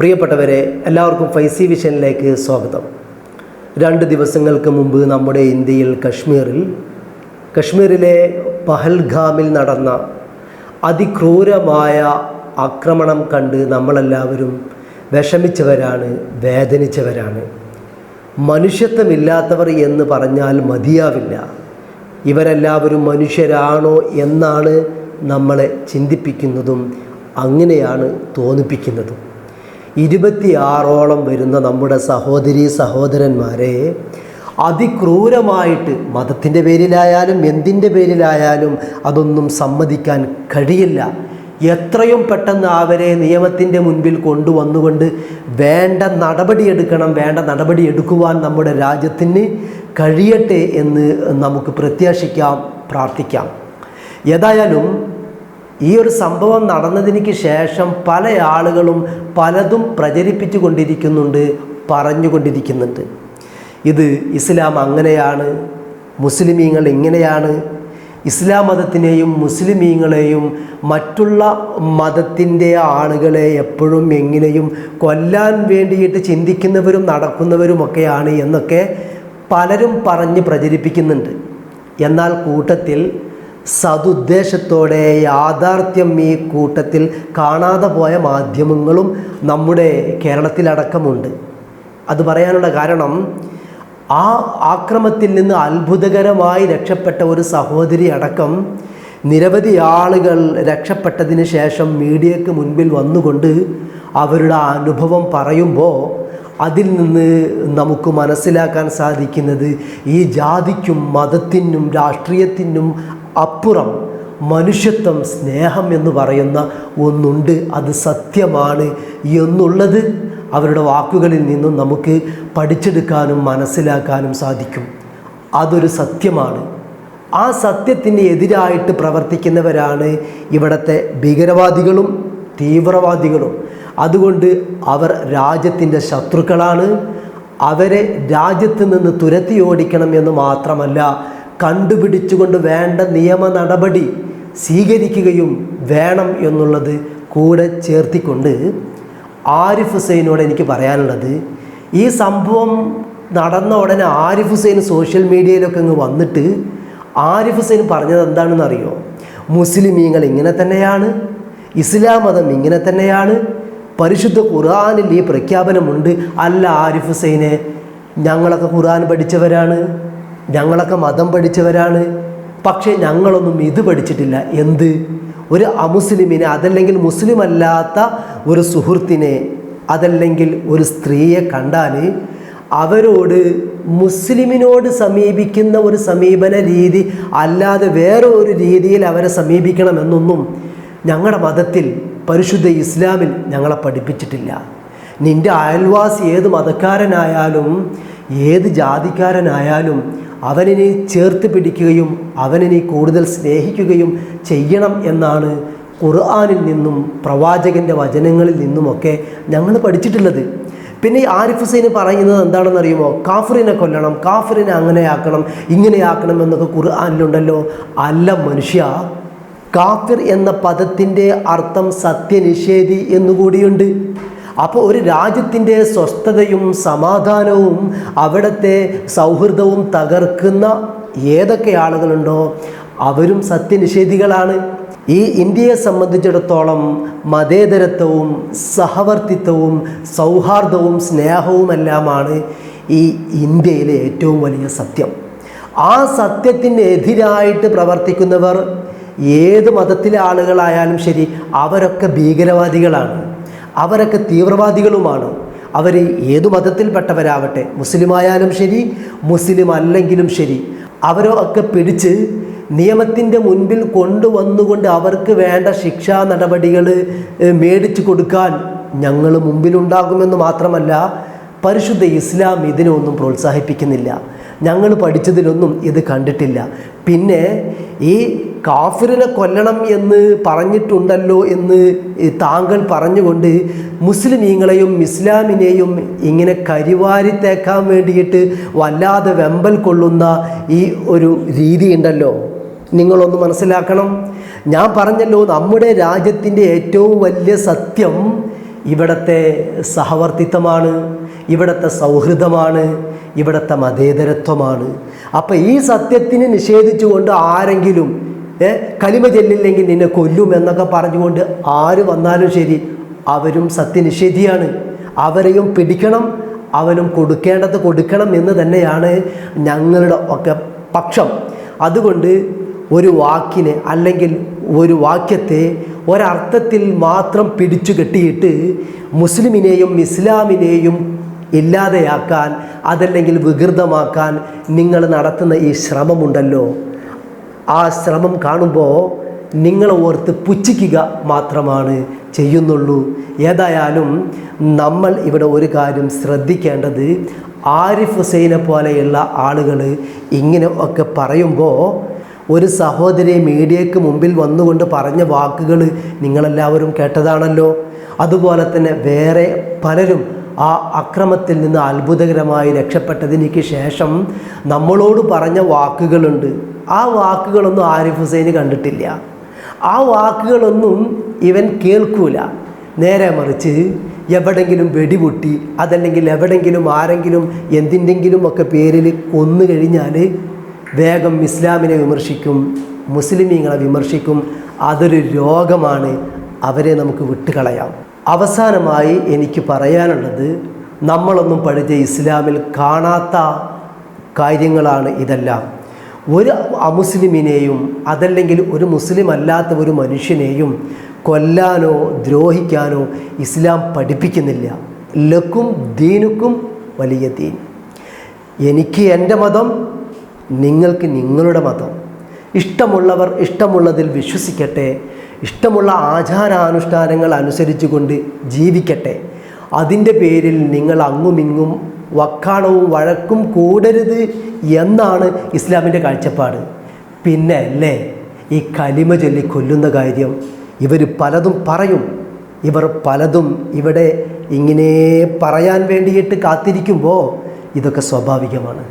പ്രിയപ്പെട്ടവരെ എല്ലാവർക്കും ഫൈസി വിഷനിലേക്ക് സ്വാഗതം. രണ്ട് ദിവസങ്ങൾക്ക് മുമ്പ് നമ്മുടെ ഇന്ത്യയിൽ കശ്മീരിൽ കശ്മീരിലെ പഹൽഗാമിൽ നടന്ന അതിക്രൂരമായ ആക്രമണം കണ്ട് നമ്മളെല്ലാവരും വിഷമിച്ചവരാണ് വേദനിച്ചവരാണ്. മനുഷ്യത്വമില്ലാത്തവർ എന്ന് പറഞ്ഞാൽ മതിയാവില്ല. ഇവരെല്ലാവരും മനുഷ്യരാണോ എന്നാണ് നമ്മളെ ചിന്തിപ്പിക്കുന്നതും അങ്ങനെയാണ് തോന്നിപ്പിക്കുന്നതും. ഇരുപത്തിയാറോളം വരുന്ന നമ്മുടെ സഹോദരി സഹോദരന്മാരെ അതിക്രൂരമായിട്ട് മതത്തിന്റെ പേരിലായാലും എന്തിന്റെ പേരിലായാലും അതൊന്നും സമ്മതിക്കാൻ കഴിയില്ല. എത്രയും പെട്ടെന്ന് അവരെ നിയമത്തിന്റെ മുൻപിൽ കൊണ്ടുവന്നുകൊണ്ട് വേണ്ട നടപടിയെടുക്കണം വേണ്ട നടപടി എടുക്കുവാൻ നമ്മുടെ രാജ്യത്തിന് കഴിയട്ടെ എന്ന് നമുക്ക് പ്രത്യാശിക്കാം പ്രാർത്ഥിക്കാം. ഏതായാലും ഈ ഒരു സംഭവം നടന്നതിന് ശേഷം പല ആളുകളും പലതും പ്രചരിപ്പിച്ചു കൊണ്ടിരിക്കുന്നുണ്ട് പറഞ്ഞുകൊണ്ടിരിക്കുന്നുണ്ട്. ഇത് ഇസ്ലാം അങ്ങനെയാണ് മുസ്ലിമീങ്ങൾ ഇങ്ങനെയാണ്. ഇസ്ലാം മതത്തിനെയും മുസ്ലിമീങ്ങളെയും മറ്റുള്ള മതത്തിന്റെ ആളുകളെ എപ്പോഴും എങ്ങനെയും കൊല്ലാൻ വേണ്ടിയിട്ട് ചിന്തിക്കുന്നവരും നടക്കുന്നവരുമൊക്കെയാണ് എന്നൊക്കെ പലരും പറഞ്ഞ് പ്രചരിപ്പിക്കുന്നുണ്ട്. എന്നാൽ കൂട്ടത്തിൽ സതുദ്ദേശത്തോടെ യാഥാർത്ഥ്യം ഈ കൂട്ടത്തിൽ കാണാതെ പോയ മാധ്യമങ്ങളും നമ്മുടെ കേരളത്തിലടക്കമുണ്ട്. അത് പറയാനുള്ള കാരണം ആ ആക്രമത്തിൽ നിന്ന് അത്ഭുതകരമായി രക്ഷപ്പെട്ട ഒരു സഹോദരി അടക്കം നിരവധി ആളുകൾ രക്ഷപ്പെട്ടതിന് ശേഷം മീഡിയക്ക് മുൻപിൽ വന്നുകൊണ്ട് അവരുടെ അനുഭവം പറയുമ്പോൾ അതിൽ നിന്ന് നമുക്ക് മനസ്സിലാക്കാൻ സാധിക്കുന്നത് ഈ ജാതിക്കും മതത്തിനും രാഷ്ട്രീയത്തിനും അപ്പുറം മനുഷ്യത്വം സ്നേഹം എന്ന് പറയുന്ന ഒന്നുണ്ട്. അത് സത്യമാണ് എന്നുള്ളത് അവരുടെ വാക്കുകളിൽ നിന്നും നമുക്ക് പഠിച്ചെടുക്കാനും മനസ്സിലാക്കാനും സാധിക്കും. അതൊരു സത്യമാണ്. ആ സത്യത്തിന് എതിരായിട്ട് പ്രവർത്തിക്കുന്നവരാണ് ഇവിടുത്തെ ഭീകരവാദികളും തീവ്രവാദികളും. അതുകൊണ്ട് അവർ രാജ്യത്തിന്റെ ശത്രുക്കളാണ്. അവരെ രാജ്യത്ത് നിന്ന് തുരത്തി ഓടിക്കണം എന്ന് മാത്രമല്ല കണ്ടുപിടിച്ചുകൊണ്ട് വേണ്ട നിയമ നടപടി സ്വീകരിക്കുകയും വേണം എന്നുള്ളത് കൂടെ ചേർത്തിക്കൊണ്ട് ആരിഫ് ഹുസൈനോട് എനിക്ക് പറയാനുള്ളത് ഈ സംഭവം നടന്ന ഉടനെ ആരിഫ് ഹുസൈൻ സോഷ്യൽ മീഡിയയിലൊക്കെ അങ്ങ് വന്നിട്ട് ആരിഫ് ഹുസൈൻ പറഞ്ഞത് എന്താണെന്ന് അറിയോ മുസ്ലിമീങ്ങൾ ഇങ്ങനെ തന്നെയാണ് ഇസ്ലാം മതം ഇങ്ങനെ തന്നെയാണ് പരിശുദ്ധ ഖുർആാനിൽ ഈ പ്രഖ്യാപനമുണ്ട്. അല്ല ആരിഫ് ഹുസൈനെ ഞങ്ങളൊക്കെ ഖുർആൻ പഠിച്ചവരാണ്. ഞങ്ങളൊക്കെ മതം പഠിച്ചവരാണ്. പക്ഷേ ഞങ്ങളൊന്നും ഇത് പഠിച്ചിട്ടില്ല. എന്ത്? ഒരു അമുസ്ലിമിനെ അതല്ലെങ്കിൽ മുസ്ലിം അല്ലാത്ത ഒരു സുഹൃത്തിനെ അതല്ലെങ്കിൽ ഒരു സ്ത്രീയെ കണ്ടാൽ അവരോട് മുസ്ലിമിനോട് സമീപിക്കുന്ന ഒരു സമീപന രീതി അല്ലാതെ വേറെ ഒരു രീതിയിൽ അവരെ സമീപിക്കണമെന്നൊന്നും ഞങ്ങളുടെ മതത്തിൽ പരിശുദ്ധ ഇസ്ലാമിൽ ഞങ്ങളെ പഠിപ്പിച്ചിട്ടില്ല. നിന്റെ അയൽവാസി ഏത് മതക്കാരനായാലും ഏത് ജാതിക്കാരനായാലും അവനിനെ ചേർത്ത് പിടിക്കുകയും അവനിനെ കൂടുതൽ സ്നേഹിക്കുകയും ചെയ്യണം എന്നാണ് ഖുർആാനിൽ നിന്നും പ്രവാചകന്റെ വചനങ്ങളിൽ നിന്നുമൊക്കെ ഞങ്ങൾ പഠിച്ചിട്ടുള്ളത്. പിന്നെ ഈ ആരിഫ് ഹുസൈന് പറയുന്നത് എന്താണെന്ന് അറിയുമോ കാഫറിനെ കൊല്ലണം കാഫറിനെ അങ്ങനെയാക്കണം ഇങ്ങനെയാക്കണം എന്നൊക്കെ ഖുർആാനിലുണ്ടല്ലോ. അല്ല മനുഷ്യ കാഫിർ എന്ന പദത്തിന്റെ അർത്ഥം സത്യനിഷേധി എന്നുകൂടിയുണ്ട്. അപ്പോൾ ഒരു രാജ്യത്തിന്റെ സ്വസ്ഥതയും സമാധാനവും അവിടുത്തെ സൗഹൃദവും തകർക്കുന്ന ഏതൊക്കെ ആളുകളുണ്ടോ അവരും സത്യനിഷേധികളാണ്. ഈ ഇന്ത്യയെ സംബന്ധിച്ചിടത്തോളം മതേതരത്വവും സഹവർത്തിത്വവും സൗഹാർദ്ദവും സ്നേഹവുമെല്ലാമാണ് ഈ ഇന്ത്യയിലെ ഏറ്റവും വലിയ സത്യം. ആ സത്യത്തിന് എതിരായിട്ട് പ്രവർത്തിക്കുന്നവർ ഏത് മതത്തിലെ ആളുകളായാലും ശരി അവരൊക്കെ ഭീകരവാദികളാണ്. അവരൊക്കെ തീവ്രവാദികളുമാണ്. അവർ ഏതു മതത്തിൽപ്പെട്ടവരാവട്ടെ മുസ്ലിമായാലും ശരി മുസ്ലിം അല്ലെങ്കിലും ശരി അവരൊക്കെ പിടിച്ച് നിയമത്തിന്റെ മുൻപിൽ കൊണ്ടുവന്നുകൊണ്ട് അവർക്ക് വേണ്ട ശിക്ഷാ നടപടികൾ മേടിച്ചു കൊടുക്കാൻ ഞങ്ങൾ മുമ്പിലുണ്ടാകുമെന്ന് മാത്രമല്ല പരിശുദ്ധ ഇസ്ലാം ഇതിനൊന്നും പ്രോത്സാഹിപ്പിക്കുന്നില്ല. ഞങ്ങൾ പഠിച്ചതിലൊന്നും ഇത് കണ്ടിട്ടില്ല. പിന്നെ ഈ കാഫിറിനെ കൊല്ലണം എന്ന് പറഞ്ഞിട്ടുണ്ടല്ലോ എന്ന് താങ്കൾ പറഞ്ഞുകൊണ്ട് മുസ്ലിമീങ്ങളെയും ഇസ്ലാമിനെയും ഇങ്ങനെ കരിവാരിത്തേക്കാൻ വേണ്ടിയിട്ട് വല്ലാതെ വെമ്പൽ കൊള്ളുന്ന ഈ ഒരു രീതി ഉണ്ടല്ലോ. നിങ്ങളൊന്ന് മനസ്സിലാക്കണം. ഞാൻ പറഞ്ഞല്ലോ നമ്മുടെ രാജ്യത്തിന്റെ ഏറ്റവും വലിയ സത്യം ഇവിടത്തെ സഹവർത്തിത്വമാണ് ഇവിടത്തെ സൗഹൃദമാണ് ഇവിടത്തെ മതേതരത്വമാണ്. അപ്പം ഈ സത്യത്തിന് നിഷേധിച്ചുകൊണ്ട് ആരെങ്കിലും കലിമ ചെല്ലില്ലെങ്കിൽ നിന്നെ കൊല്ലും എന്നൊക്കെ പറഞ്ഞുകൊണ്ട് ആര് വന്നാലും ശരി അവരും സത്യനിഷേധിയാണ്. അവരെയും പിടിക്കണം അവനും കൊടുക്കേണ്ടത് കൊടുക്കണം എന്ന് തന്നെയാണ് ഞങ്ങളുടെ ഒക്കെ പക്ഷം. അതുകൊണ്ട് ഒരു വാക്കിനെ അല്ലെങ്കിൽ ഒരു വാക്യത്തെ ഒരർത്ഥത്തിൽ മാത്രം പിടിച്ചു കെട്ടിയിട്ട് മുസ്ലിമിനെയും ഇസ്ലാമിനെയും ഇല്ലാതെയാക്കാൻ അതല്ലെങ്കിൽ വികൃതമാക്കാൻ നിങ്ങൾ നടത്തുന്ന ഈ ശ്രമമുണ്ടല്ലോ. ആ ശ്രമം കാണുമ്പോൾ നിങ്ങളെ ഓർത്ത് പുച്ഛിക്കുക മാത്രമാണ് ചെയ്യുന്നുള്ളൂ. ഏതായാലും നമ്മൾ ഇവിടെ ഒരു കാര്യം ശ്രദ്ധിക്കേണ്ടത് ആരിഫ് ഹുസൈനെ പോലെയുള്ള ആളുകൾ ഇങ്ങനെ ഒക്കെ പറയുമ്പോൾ ഒരു സഹോദരി മീഡിയയ്ക്ക് മുമ്പിൽ വന്നുകൊണ്ട് പറഞ്ഞ വാക്കുകൾ നിങ്ങളെല്ലാവരും കേട്ടതാണല്ലോ. അതുപോലെ തന്നെ വേറെ പലരും ആ അക്രമത്തിൽ നിന്ന് അത്ഭുതകരമായി രക്ഷപ്പെട്ടതിന് ശേഷം നമ്മളോട് പറഞ്ഞ വാക്കുകളുണ്ട്. ആ വാക്കുകളൊന്നും ആരിഫ് ഹുസൈന് കണ്ടിട്ടില്ല. ആ വാക്കുകളൊന്നും ഇവൻ കേൾക്കൂല. നേരെ മറിച്ച് എവിടെങ്കിലും വെടിപൊട്ടി അതല്ലെങ്കിൽ എവിടെങ്കിലും ആരെങ്കിലും എന്തിന്റെങ്കിലും ഒക്കെ പേരിൽ കൊന്നു കഴിഞ്ഞാൽ വേഗം ഇസ്ലാമിനെ വിമർശിക്കും മുസ്ലിമീങ്ങളെ വിമർശിക്കും. അതൊരു രോഗമാണ്. അവരെ നമുക്ക് വിട്ടുകളയാം. അവസാനമായി എനിക്ക് പറയാനുള്ളത് നമ്മളൊന്നും പഠിച്ച ഇസ്ലാമിൽ കാണാത്ത കാര്യങ്ങളാണ് ഇതെല്ലാം. ഒരു അമുസ്ലിമിനെയും അതല്ലെങ്കിൽ ഒരു മുസ്ലിം അല്ലാത്ത ഒരു മനുഷ്യനെയും കൊല്ലാനോ ദ്രോഹിക്കാനോ ഇസ്ലാം പഠിപ്പിക്കുന്നില്ല. ലക്കും ദീനുക്കും വലിയ ദീൻ. എനിക്ക് എന്റെ മതം നിങ്ങൾക്ക് നിങ്ങളുടെ മതം. ഇഷ്ടമുള്ളവർ ഇഷ്ടമുള്ളതിൽ വിശ്വസിക്കട്ടെ. ഇഷ്ടമുള്ള ആചാരാനുഷ്ഠാനങ്ങൾ അനുസരിച്ചുകൊണ്ട് ജീവിക്കട്ടെ. അതിന്റെ പേരിൽ നിങ്ങൾ അങ്ങുമിങ്ങും വക്കാണവും വഴക്കും കൂടരുത് എന്നാണ് ഇസ്ലാമിന്റെ കാഴ്ചപ്പാട്. പിന്നെ അല്ലേ ഈ കലിമ ചൊല്ലി കൊല്ലുന്ന കാര്യം ഇവർ പലതും പറയും. ഇവർ പലതും ഇവിടെ ഇങ്ങനെ പറയാൻ വേണ്ടിയിട്ട് കാത്തിരിക്കുമ്പോൾ ഇതൊക്കെ സ്വാഭാവികമാണ്.